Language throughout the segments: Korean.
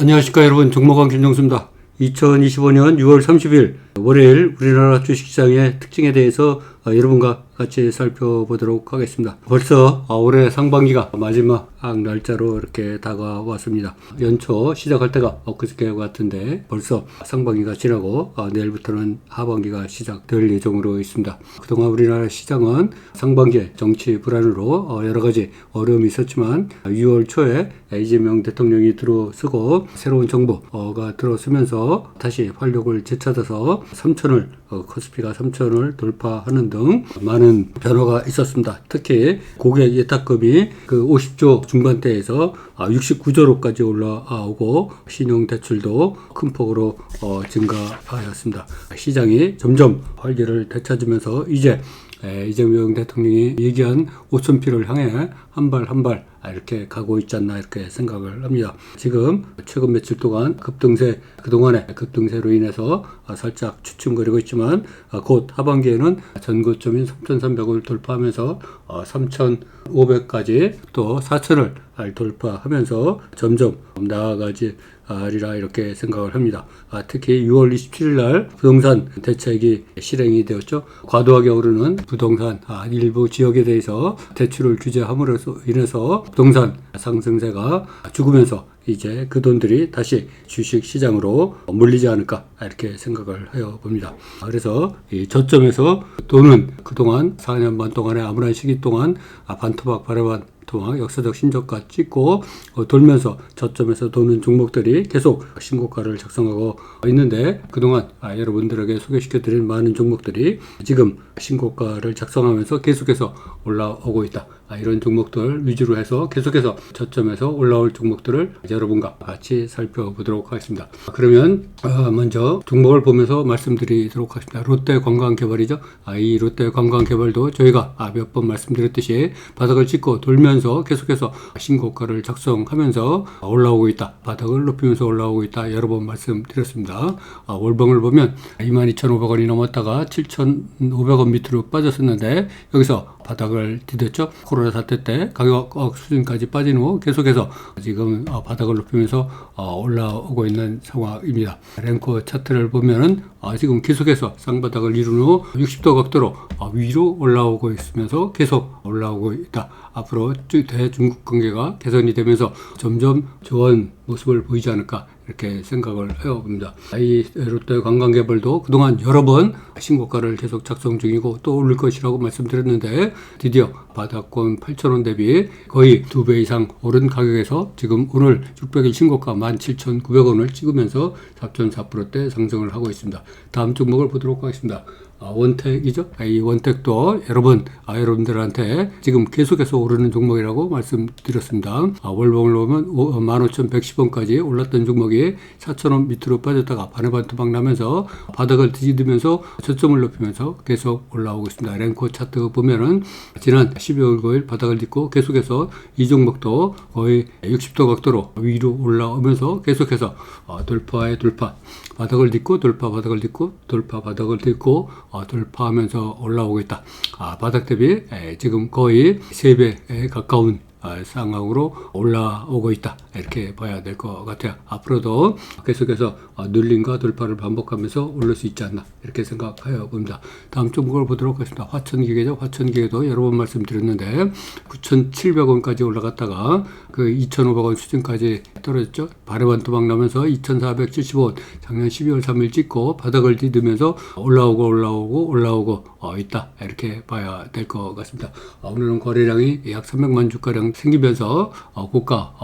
안녕하십니까 여러분 종목왕 김정수입니다. 2025년 6월 30일 월요일 우리나라 주식시장의 특징에 대해서 어, 여러분과 같이 살펴보도록 하겠습니다. 벌써 어, 올해 상반기가 마지막 날짜로 이렇게 다가왔습니다. 연초 시작할 때가 엊그저께 같은데 벌써 상반기가 지나고 어, 내일부터는 하반기가 시작될 예정으로 있습니다. 그동안 우리나라 시장은 상반기에 정치 불안으로 어, 여러 가지 어려움이 있었지만 6월 초에 이재명 대통령이 들어서고 새로운 정부가 들어서면서 다시 활력을 되찾아서 3천을 어, 코스피가 3천을 돌파하는 등 많은 변화가 있었습니다. 특히 고객 예탁금이 그 50조 중반대에서 69조로까지 올라오고 신용 대출도 큰 폭으로 어, 증가하였습니다. 시장이 점점 활기를 되찾으면서 이제 에, 이재명 대통령이 얘기한 5천 피를 향해 한 발 한 발 이렇게 가고 있지 않나 이렇게 생각을 합니다. 지금 최근 며칠 동안 급등세 그동안의 급등세로 인해서 아, 살짝 추춤거리고 있지만 아, 곧 하반기에는 전고점인 3,300을 돌파하면서 3,500까지 또 4,000을 돌파하면서 점점 나아가지 리라 이렇게 생각을 합니다. 아, 특히 6월 27일 날 부동산 대책이 실행이 되었죠. 과도하게 오르는 부동산 아, 일부 지역에 대해서 대출을 규제함으로 인해서 부동산 상승세가 죽으면서 이제 그 돈들이 다시 주식 시장으로 몰리지 않을까 이렇게 생각을 해요 봅니다. 그래서 이 저점에서 돈은 그동안 4년 반 동안의 암울한 시기 동안 아, 반토막 바라반 동안 역사적 신저가 찍고 어, 돌면서 저점에서 도는 종목들이 계속 신고가를 작성하고 있는데 그동안 아, 여러분들에게 소개시켜 드린 많은 종목들이 지금 신고가를 작성하면서 계속해서 올라오고 있다. 아, 이런 종목들 위주로 해서 계속해서 저점에서 올라올 종목들을 여러분과 같이 살펴보도록 하겠습니다. 그러면 어, 먼저 종목을 보면서 말씀드리도록 하겠습니다. 롯데 관광개발이죠. 아, 이 롯데 관광개발도 저희가 아, 몇번 말씀드렸듯이 바닥을 찍고 돌면서 계속해서 신고가를 작성하면서 올라오고 있다. 바닥을 높이면서 올라오고 있다. 여러 번 말씀드렸습니다. 월봉을 보면 22,500원이 넘었다가 7,500원 밑으로 빠졌었는데 여기서 바닥을 디뎠죠. 코로 나 사태 때 가격 수준까지 빠진 후 계속해서 지금 어, 바닥을 높이면서 어, 올라오고 있는 상황입니다. 랭커 차트를 보면은 어, 지금 계속해서 쌍바닥을 이룬 후 60도 각도로 위로 올라오고 있으면서 계속 올라오고 있다. 앞으로 대중국 관계가 개선이 되면서 점점 좋은 모습을 보이지 않을까 이렇게 생각을 해봅니다. 이 롯데 관광개발도 그동안 여러 번 신고가를 계속 작성 중이고 또 올릴 것이라고 말씀드렸는데 드디어 바닥권 8,000원 대비 거의 두 배 이상 오른 가격에서 지금 오늘 600일 신고가 17,900원을 찍으면서 4.4%대 상승을 하고 있습니다. 다음 종목을 보도록 하겠습니다. 아, 원택이죠. 아, 이 원택도 여러분, 아, 여러분들한테 지금 계속해서 오르는 종목이라고 말씀드렸습니다. 아, 월봉을 보면 15,110원까지 올랐던 종목이 4,000원 밑으로 빠졌다가 반에반 토막 나면서 바닥을 뒤집으면서 저점을 높이면서 계속 올라오고 있습니다. 랭코 차트 보면은 지난 12월 9일 바닥을 딛고 계속해서 이 종목도 거의 60도 각도로 위로 올라오면서 계속해서 어, 돌파에 돌파, 바닥을 딛고 돌파, 바닥을 딛고 돌파, 바닥을 딛고 어, 돌파하면서 올라오고 있다. 아, 바닥 대비 에, 지금 거의 3배에 가까운 아, 상황으로 올라오고 있다. 이렇게 봐야 될 것 같아요. 앞으로도 계속해서 어, 눌림과 돌파를 반복하면서 올릴 수 있지 않나. 이렇게 생각하여 봅니다. 다음 종목을 보도록 하겠습니다. 화천기계죠. 화천기계도 여러 번 말씀드렸는데 9,700원까지 올라갔다가 그 2,500원 수준까지 떨어졌죠. 바레반 도망 나면서 2,470원 작년 12월 3일 찍고 바닥을 디디면서 올라오고 올라오고 올라오고 어, 있다. 이렇게 봐야 될 것 같습니다. 어, 오늘은 거래량이 약 300만 주가량 생기면서 어, 고가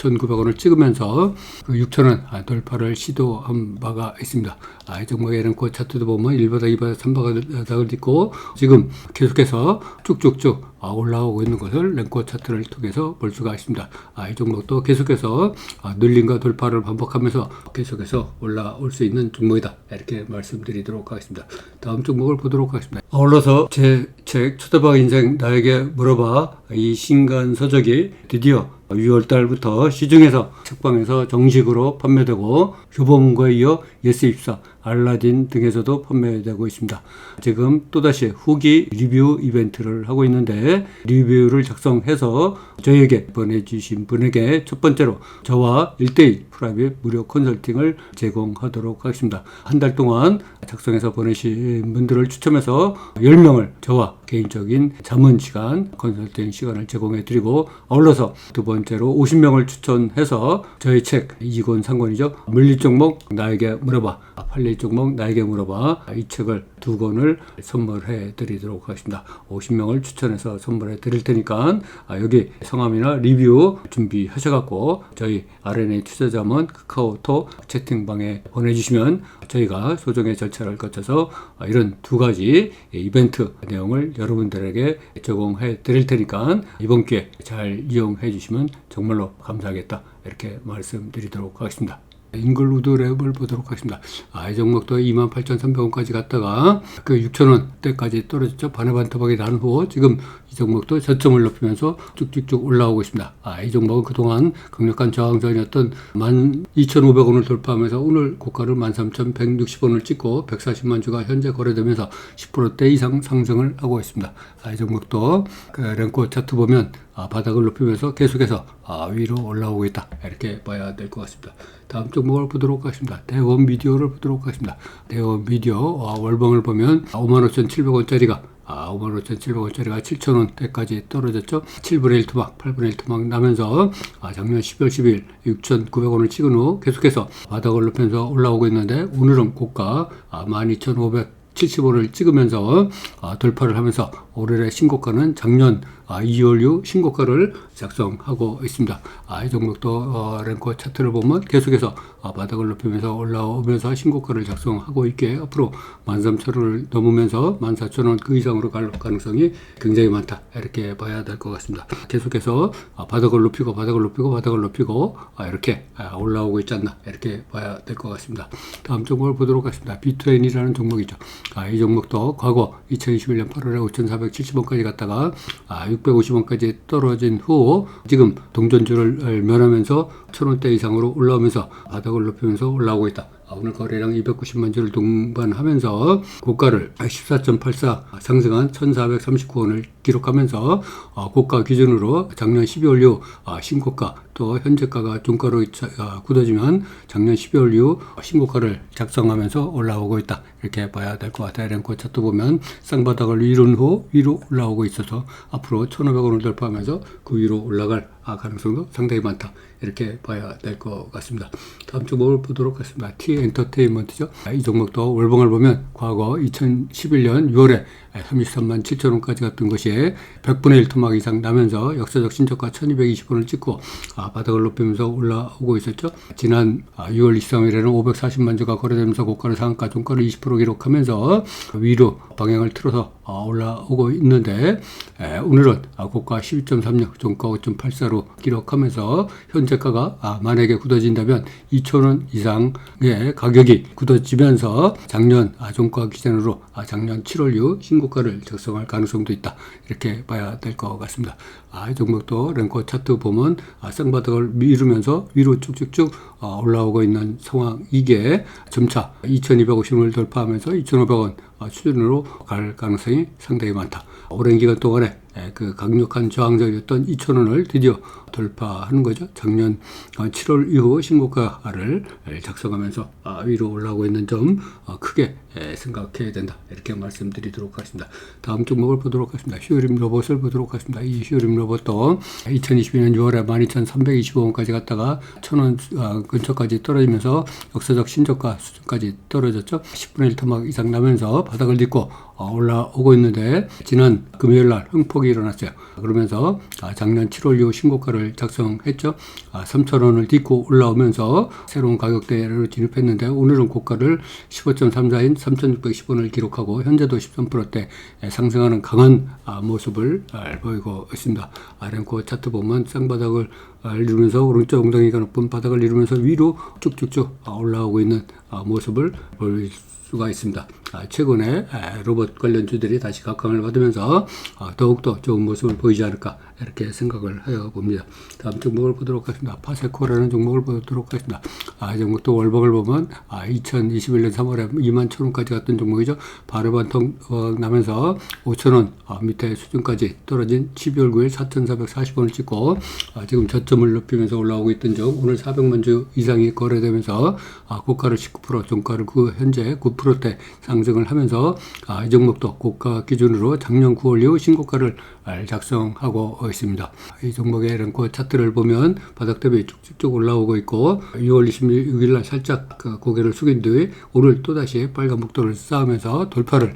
6,900원을 찍으면서 그 6,000원 돌파를 시도한 바가 있습니다. 아, 이 종목의 랭코 차트도 보면 1바닥, 2바닥, 3바닥을 딛고 지금 계속해서 쭉쭉쭉 아, 올라오고 있는 것을 랭코 차트를 통해서 볼 수가 있습니다. 아, 이 종목도 계속해서 아, 눌림과 돌파를 반복하면서 계속해서 올라올 수 있는 종목이다. 이렇게 말씀드리도록 하겠습니다. 다음 종목을 보도록 하겠습니다. 아울러서 제 책 초대박 인생 나에게 물어봐 이 신간 서적이 드디어 6월 달부터 시중에서 책방에서 정식으로 판매되고 교보문고에 이어 예스24 알라딘 등에서도 판매되고 있습니다. 지금 또다시 후기 리뷰 이벤트를 하고 있는데 리뷰를 작성해서 저에게 보내주신 분에게 첫 번째로 저와 1대1 프라이빗 무료 컨설팅을 제공하도록 하겠습니다. 한 달 동안 작성해서 보내신 분들을 추첨해서 10명을 저와 개인적인 자문 시간, 컨설팅 시간을 제공해 드리고 아울러서 두 번째로 50명을 추천해서 저희 책 2권 3권이죠. 물리 종목 나에게 물어봐. 팔리 종목 나에게 물어봐. 이 책을 두 권을 선물해 드리도록 하겠습니다. 50명을 추천해서 선물해 드릴 테니까 아, 여기 성함이나 리뷰 준비하셔갖고 저희 RNA 투자자문 카카오톡 채팅방에 보내주시면 저희가 소정의 절차를 거쳐서 아, 이런 두 가지 이벤트 내용을 여러분들에게 제공해 드릴 테니까 이번 기회 잘 이용해 주시면 정말로 감사하겠다 이렇게 말씀드리도록 하겠습니다. 잉글우드 랩을 보도록 하겠습니다. 아, 이 종목도 28,300원까지 갔다가 그 6,000원대까지 떨어졌죠. 반의 반토막이 난 후 지금 이 종목도 저점을 높이면서 쭉쭉쭉 올라오고 있습니다. 아, 이 종목은 그동안 강력한 저항선이었던 12,500원을 돌파하면서 오늘 고가를 13,160원을 찍고 140만 주가 현재 거래되면서 10%대 이상 상승을 하고 있습니다. 아, 이 종목도 그 랭코 차트 보면 아, 바닥을 높이면서 계속해서 아, 위로 올라오고 있다. 이렇게 봐야 될 것 같습니다. 다음 종목을 보도록 하겠습니다. 대원 미디어를 보도록 하겠습니다. 대원 미디어 아, 월봉을 보면 55,700원짜리가 아, 55,700원짜리가 7,000원대까지 떨어졌죠. 7분의 1 토막, 8분의 1 토막 나면서 아, 작년 10월 10일 6,900원을 찍은 후 계속해서 바닥을 높이면서 올라오고 있는데 오늘은 고가 아, 12,500 70원을 찍으면서 아, 돌파를 하면서 올해의 신고가는 작년 아, 2월 이후 신고가를 작성하고 있습니다. 아, 이 종목도 어, 랭커 차트를 보면 계속해서 아, 바닥을 높이면서 올라오면서 신고가를 작성하고 있게 앞으로 13,000원을 넘으면서 14,000원 그 이상으로 갈 가능성이 굉장히 많다. 이렇게 봐야 될 것 같습니다. 계속해서 아, 바닥을 높이고 바닥을 높이고 바닥을 높이고 아, 이렇게 아, 올라오고 있지 않나 이렇게 봐야 될 것 같습니다. 다음 종목을 보도록 하겠습니다. 비트엔이라는 종목이죠. 아, 이 종목도 과거 2021년 8월에 5,470원까지 갔다가 아, 650원까지 떨어진 후 지금 동전주를 면하면서 1,000원대 이상으로 올라오면서 바닥을 높이면서 올라오고 있다. 아, 오늘 거래량 290만 주를 동반하면서 고가를 14.84 상승한 1,439원을 기록하면서 어, 고가 기준으로 작년 12월 이후 아, 신고가 또 현재가가 종가로 아, 굳어지면 작년 12월 이후 신고가를 작성하면서 올라오고 있다. 이렇게 봐야 될 것 같아요. 랭코 차트 보면 쌍바닥을 이룬 후 위로 올라오고 있어서 앞으로 1,500원을 돌파하면서 그 위로 올라갈 아, 가능성도 상당히 많다. 이렇게 봐야 될 것 같습니다. 다음 종목을 보도록 하겠습니다. T 엔터테인먼트죠. 아, 이 종목도 월봉을 보면 과거 2011년 6월에 33만 7천 원까지 갔던 것이 100분의 1 토막 이상 나면서 역사적 신저가 1220원을 찍고 아, 바닥을 높이면서 올라오고 있었죠. 지난 6월 23일에는 540만 주가 거래되면서 고가를 상한가 종가를 20% 기록하면서 위로 방향을 틀어서 어, 올라오고 있는데 에, 오늘은 아, 고가 12.36 종가 5.84로 기록하면서 현재가가 아, 만약에 굳어진다면 2천원 이상의 가격이 굳어지면서 작년 아, 종가 기준으로 아, 작년 7월 이후 신고가를 작성할 가능성도 있다 이렇게 봐야 될 것 같습니다. 아, 이 종목도 랭커 차트 보면 아, 쌍바닥을 미루면서 위로 쭉쭉쭉 어, 올라오고 있는 상황 이게 점차 2250원을 돌파하면서 2500원 어, 수준으로 갈 가능성이 상당히 많다. 오랜 기간 동안에 그 강력한 저항적이었던 2,000원을 드디어 돌파하는 거죠. 작년 7월 어, 이후 신고가를 작성하면서 아, 위로 올라오고 있는 점 크게 생각해야 된다. 이렇게 말씀드리도록 하겠습니다. 다음 종목을 보도록 하겠습니다. 슈어림 로봇을 보도록 하겠습니다. 이 슈어림 로봇도 2022년 6월에 12,325원까지 갔다가 1,000원 근처까지 떨어지면서 역사적 신저가 수준까지 떨어졌죠. 10분의 1 토막 이상 나면서 바닥을 딛고 어, 올라오고 있는데 지난 금요일 날 흥폭이 일어났어요. 그러면서 아, 작년 7월 이후 신고가를 작성했죠. 3,000원을 아, 딛고 올라오면서 새로운 가격대로 진입했는데 오늘은 고가를 15.34인 3,610원을 기록하고 현재도 13%대 상승하는 강한 아, 모습을 보이고 있습니다. 랭코 차트 보면 쌍바닥을 이루면서 오른쪽 엉덩이가 높은 바닥을 이루면서 위로 쭉쭉쭉 올라오고 있는 모습을 볼 수가 있습니다. 아, 최근에 로봇 관련 주들이 다시 각광을 받으면서 아, 더욱더 좋은 모습을 보이지 않을까 이렇게 생각을 해요 봅니다. 다음 종목을 보도록 하겠습니다. 파세코라는 종목을 보도록 하겠습니다. 아, 이 종목도 월봉을 보면 아, 2021년 3월에 2만 1천 원까지 갔던 종목이죠. 바로 반통 어, 나면서 5천 원 아, 밑에 수준까지 떨어진 12월 9일 4,440원을 찍고 아, 지금 저점을 높이면서 올라오고 있던 중 오늘 400만 주 이상이 거래되면서 아, 고가를 19% 종가를 그 현재 9%대 상승을 하면서 아, 이 종목도 고가 기준으로 작년 9월 이후 신고가를 아, 작성하고 있습니다. 이 종목의 랭커 차트를 보면 바닥 대비 쭉쭉쭉 올라오고 있고 6월 26일 날 살짝 그 고개를 숙인 뒤에 오늘 또다시 빨간 목도를 쌓으면서 돌파를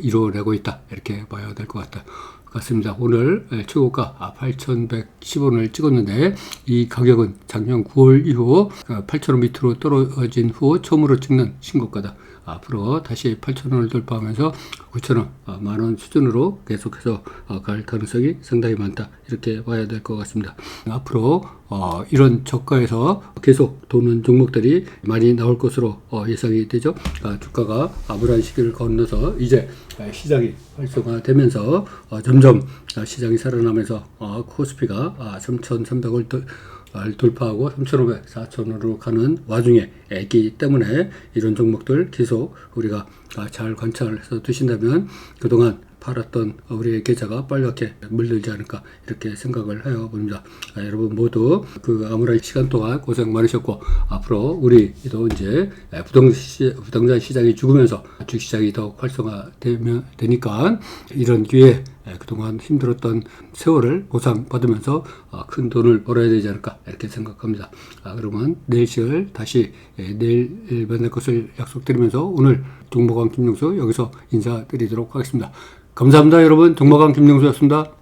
이루어내고 있다. 이렇게 봐야 될 것 같다. 같습니다. 오늘 최고가 8,110원을 찍었는데 이 가격은 작년 9월 이후 8,000원 밑으로 떨어진 후 처음으로 찍는 신고가다. 앞으로 다시 8,000원을 돌파하면서 9,000원, 만원 수준으로 계속해서 어, 갈 가능성이 상당히 많다. 이렇게 봐야 될 것 같습니다. 앞으로 어, 이런 저가에서 계속 도는 종목들이 많이 나올 것으로 어, 예상이 되죠. 아, 주가가 아무런 시기를 건너서 이제 시장이 활성화되면서 어, 점점 아, 시장이 살아나면서 어, 코스피가 아, 3,300 돌파하고 3,500, 4,000원으로 가는 와중에 있기 때문에 이런 종목들 계속 우리가 아, 잘 관찰해서 두신다면 그동안 팔았던 우리의 계좌가 빨갛게 물들지 않을까 이렇게 생각을 해요 봅니다. 아, 여러분 모두 그 아무런 시간 동안 고생 많으셨고 앞으로 우리도 이제 부동산, 시장이 죽으면서 주식 시장이 더 활성화되면 되니까 이런 기회에 그동안 힘들었던 세월을 보상받으면서 어, 큰 돈을 벌어야 되지 않을까 이렇게 생각합니다. 아, 그러면 내일 시을 다시 예, 내일 만날 것을 약속드리면서 오늘 종목왕 김용수 여기서 인사드리도록 하겠습니다. 감사합니다 여러분 종목왕 김용수였습니다.